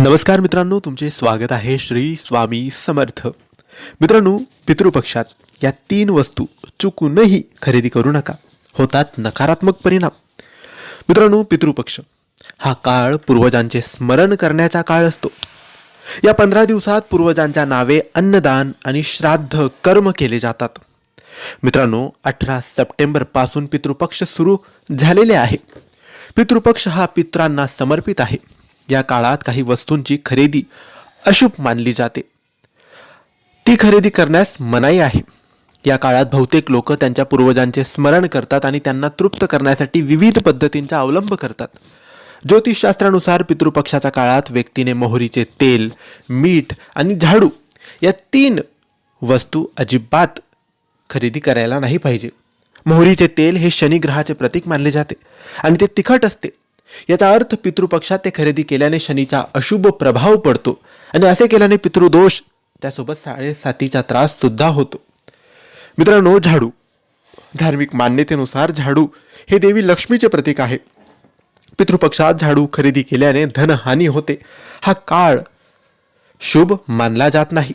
नमस्कार मित्रांनो तुमचे स्वागत आहे श्री स्वामी समर्थ. मित्रांनो पितृपक्षात या तीन वस्तू चुकूनही खरेदी करू नका. होतात नकारात्मक परिणाम. मित्रांनो पितृपक्ष हा काळ पूर्वजांचे स्मरण करण्याचा काळ असतो. या पंधरा दिवसात पूर्वजांच्या नावे अन्नदान आणि श्राद्ध कर्म केले जातात. मित्रांनो अठरा सप्टेंबरपासून पितृपक्ष सुरू झालेले आहे. पितृपक्ष हा पित्रांना समर्पित आहे. या काळात काही वस्तूंची खरेदी अशुभ मानली जाते. ती खरेदी करण्यास मनाई आहे. या काळात बहुतेक लोक त्यांच्या पूर्वजांचे स्मरण करतात आणि त्यांना तृप्त करण्यासाठी विविध पद्धतींचा अवलंब करतात. ज्योतिषशास्त्रानुसार पितृपक्षाच्या काळात व्यक्तीने मोहरीचे तेल मीठ आणि झाडू या तीन वस्तू अजिबात खरेदी करायला नाही पाहिजे. मोहरीचे तेल हे शनिग्रहाचे प्रतीक मानले जाते आणि ते तिखट असते. याचा अर्थ पितृपक्षात ते खरेदी केल्याने शनीचा अशुभ प्रभाव पडतो आणि असे केल्याने पितृदोष त्यासोबत साडेसातीचा त्रास सुद्धा होतो. मित्रांनो झाडू. धार्मिक मान्यतेनुसार झाडू हे देवी लक्ष्मीचे प्रतीक आहे. पितृपक्षात झाडू खरेदी केल्याने धनहानी होते. हा काळ शुभ मानला जात नाही.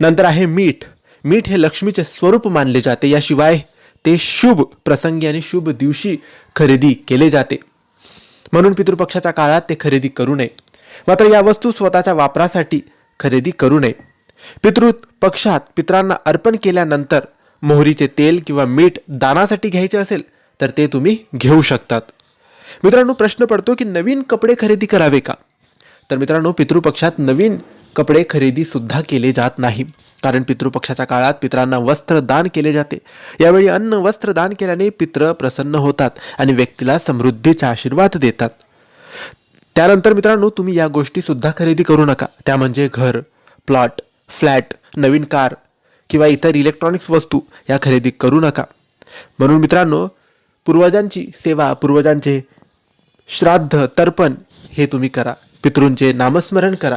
नंतर आहे मीठ. मीठ हे लक्ष्मीचे स्वरूप मानले जाते. याशिवाय ते शुभ प्रसंगी आणि शुभ दिवशी खरेदी केले जाते. म्हणून पितृपक्षाच्या काळात ते खरेदी करू नये. मात्र या वस्तू स्वतःच्या वापरासाठी खरेदी करू नये. पितृ पक्षात पित्रांना अर्पण केल्यानंतर मोहरीचे तेल किंवा मीठ दानासाठी घ्यायचे असेल तर ते तुम्ही घेऊ शकतात. मित्रांनो प्रश्न पडतो की नवीन कपडे खरेदी करावे का? तर मित्रांनो पितृपक्षात नवीन कपडे खरेदी सुद्धा केले जात नाही. कारण पितृपक्षाच्या काळात पित्रांना वस्त्र दान केले जाते. यावेळी अन्न वस्त्र दान केल्याने पित्र प्रसन्न होतात आणि व्यक्तीला समृद्धीचा आशीर्वाद देतात. त्यानंतर मित्रांनो तुम्ही या गोष्टी सुद्धा खरेदी करू नका. त्या म्हणजे घर प्लॉट फ्लॅट नवीन कार किंवा इतर इलेक्ट्रॉनिक्स वस्तू या खरेदी करू नका. म्हणून मित्रांनो पूर्वजांची सेवा पूर्वजांचे श्राद्ध तर्पण हे तुम्ही करा. पितृंचे नामस्मरण करा.